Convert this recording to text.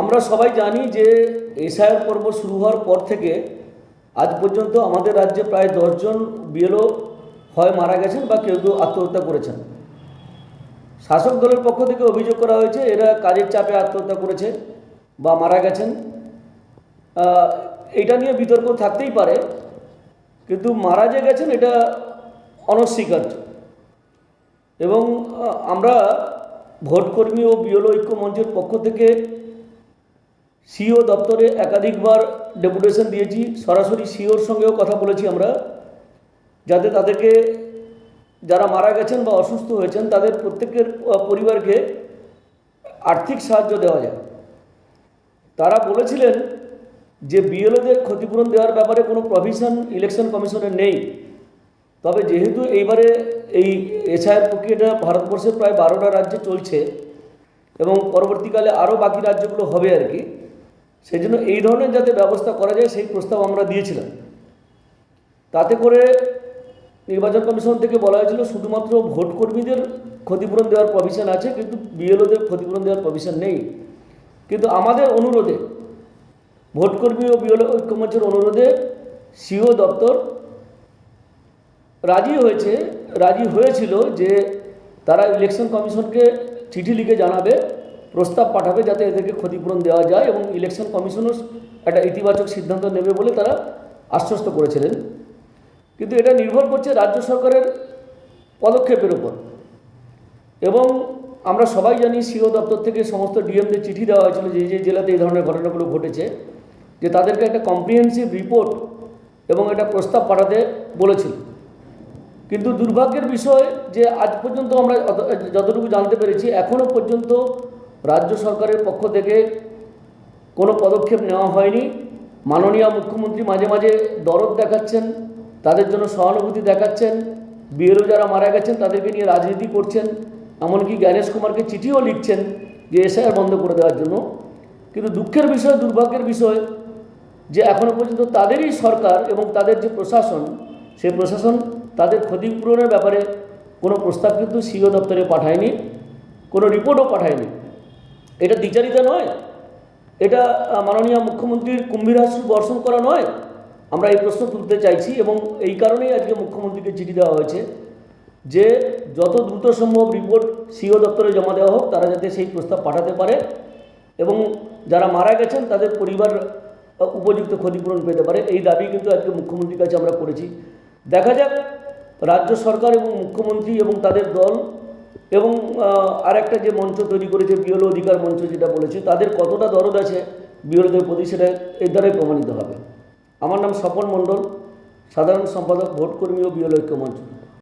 আমরা সবাই জানি যে এসআইআর পর্ব শুরু হওয়ার পর থেকে আজ পর্যন্ত আমাদের রাজ্যে প্রায় দশজন বিএলও হয় মারা গেছেন বা কেউ কেউ আত্মহত্যা করেছেন। শাসক দলের পক্ষ থেকে অভিযোগ করা হয়েছে, এরা কাজের চাপে আত্মহত্যা করেছে বা মারা গেছেন। এটা নিয়ে বিতর্ক থাকতেই পারে, কিন্তু মারা যে গেছেন এটা অনস্বীকার্য। এবং আমরা ভোটকর্মী ও বিএলও ঐক্য মঞ্চের পক্ষ থেকে সিও দপ্তরে একাধিকবার ডেপুটেশন দিয়েছি। সরাসরি সিওর সঙ্গেও কথা বলেছি আমরা। যাতে তাদেরকে, যারা মারা গেছেন বা অসুস্থ হয়েছেন, তাদের প্রত্যেকের পরিবারকে আর্থিক সাহায্য দেওয়া যায়। তারা বলেছিলেন যে বিএলওদের ক্ষতিপূরণ দেওয়ার ব্যাপারে কোনো প্রভিশন ইলেকশন কমিশনের নেই। তবে যেহেতু এইবারে এই এসআইয়ের প্রক্রিয়াটা ভারতবর্ষের প্রায় বারোটা রাজ্যে চলছে এবং পরবর্তীকালে আরও বাকি রাজ্যগুলো হবে আর কি সেই জন্য এই ধরনের যাতে ব্যবস্থা করা যায়, সেই প্রস্তাব আমরা দিয়েছিলাম। তাতে করে নির্বাচন কমিশন থেকে বলা হয়েছিল, শুধুমাত্র ভোট কর্মীদের ক্ষতিপূরণ দেওয়ার প্রভিশন আছে, কিন্তু বিএলওদের ক্ষতিপূরণ দেওয়ার প্রভিশন নেই। কিন্তু আমাদের অনুরোধে ভোটকর্মী ও বিএলও ঐক্যমঞ্চের অনুরোধে সিও দপ্তর রাজি হয়েছে, রাজি হয়েছিল যে তারা ইলেকশন কমিশনকে চিঠি লিখে জানাবে। প্রস্তাব পাঠাবে যাতে এদেরকে ক্ষতিপূরণ দেওয়া যায় এবং ইলেকশন কমিশনও একটা ইতিবাচক সিদ্ধান্ত নেবে বলে তারা আশ্বস্ত করেছিলেন। কিন্তু এটা নির্ভর করছে রাজ্য সরকারের পদক্ষেপের উপর। এবং আমরা সবাই জানি সিও দপ্তর থেকে সমস্ত ডিএমদের চিঠি দেওয়া হয়েছিল যে যে জেলাতে এই ধরনের ঘটনাগুলো ঘটেছে, যে তাদেরকে একটা কম্প্রিহেন্সিভ রিপোর্ট এবং একটা প্রস্তাব পাঠাতে বলেছিল। কিন্তু দুর্ভাগ্যের বিষয় যে আজ পর্যন্ত আমরা যতটুকু জানতে পেরেছি এখনও পর্যন্ত রাজ্য সরকারের পক্ষ থেকে কোনো পদক্ষেপ নেওয়া হয়নি। মাননীয় মুখ্যমন্ত্রী মাঝে মাঝে দরদ দেখাচ্ছেন, তাদের জন্য সহানুভূতি দেখাচ্ছেন বিএলও যারা মারা গেছেন তাদেরকে নিয়ে রাজনীতি করছেন, এমনকি জ্ঞানেশ কুমারকে চিঠিও লিখছেন যে এসআইআর বন্ধ করে দেওয়ার জন্য। কিন্তু দুঃখের বিষয়, দুর্ভাগ্যের বিষয় যে এখনও পর্যন্ত তাদেরই সরকার এবং তাদের যে প্রশাসন, সেই প্রশাসন তাদের ক্ষতিপূরণের ব্যাপারে কোনো প্রস্তাব কিন্তু সিও দপ্তরে পাঠায়নি, কোনো রিপোর্টও পাঠায়নি। এটা দ্বিচারিতা নয়। এটা মাননীয় মুখ্যমন্ত্রীর কুম্ভীরাসু বর্ষণ করা নয়। আমরা এই প্রশ্ন তুলতে চাইছি এবং এই কারণেই আজকে মুখ্যমন্ত্রীকে চিঠি দেওয়া হয়েছে যে, যত দ্রুত সম্ভব রিপোর্ট সিও দপ্তরে জমা দেওয়া হোক, তারা যাতে সেই প্রস্তাব পাঠাতে পারে এবং যারা মারা গেছেন, তাদের পরিবার উপযুক্ত ক্ষতিপূরণ পেতে পারে। এই দাবি কিন্তু আজকে মুখ্যমন্ত্রীর কাছে আমরা করেছি। দেখা যাক, রাজ্য সরকার এবং মুখ্যমন্ত্রী এবং তাদের দল এবং আরেকটা যে মঞ্চ তৈরি করেছে বিএলও অধিকার মঞ্চ যেটা বলেছে, তাদের কতটা দরদ আছে বিএলওদের প্রতি সেটা এর দ্বারাই প্রমাণিত হবে। আমার নাম স্বপন মণ্ডল, সাধারণ সম্পাদক, ভোটকর্মী ও বিএলও ঐক্য মঞ্চ।